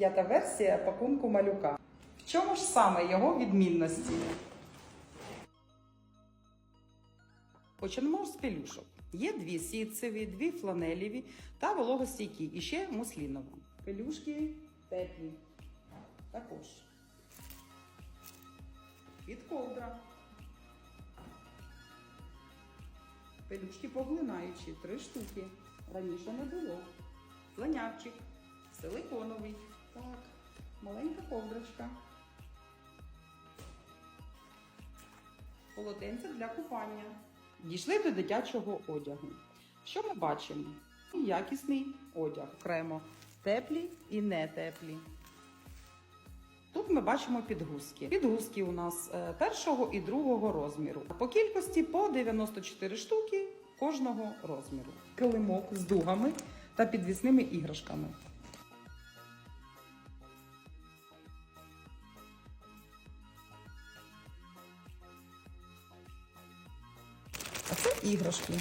П'ята версія пакунку малюка. В чому ж саме його відмінності? Почнемо з пелюшок. Є дві сітцеві, дві фланеліві та вологостійкі, і ще муслінова. Пелюшки теплі. Також. Від ковдра. Пелюшки поглинаючі, три штуки. Раніше не було. Слонявчик, силиконовий. Так, маленька ковдрочка. Полотенце для купання. Дійшли до дитячого одягу. Що ми бачимо? Якісний одяг. Окремо теплі і не теплі. Тут ми бачимо підгузки. Підгузки у нас е, першого і другого розміру. По кількості по 94 штуки кожного розміру. Килимок з дугами та підвісними іграшками. Іграшки.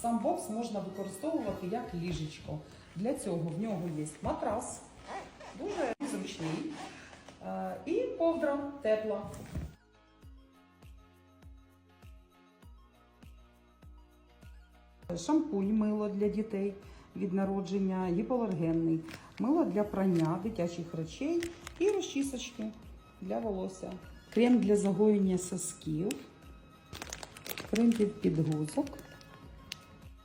Сам бокс можна використовувати як ліжечко. Для цього в нього є матрас, дуже зручний, е, і ковдра тепла. Шампунь мило для дітей від народження, гіпоалергенний, мило для прання дитячих речей і розчісочки для волосся. Крем для загоєння сосків, крем під підгузок.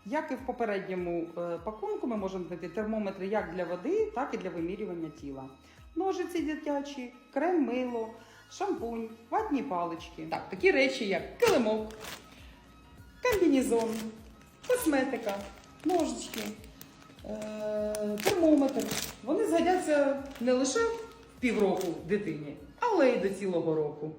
Як і в попередньому е, пакунку, ми можемо знайти термометри як для води, так і для вимірювання тіла. Ножиці дитячі, крем мило, шампунь, ватні палички. Так, такі речі, як килимок, комбінезон, косметика, ножички, е, термометр. Вони згодяться не лише півроку дитині, але й до цілого року.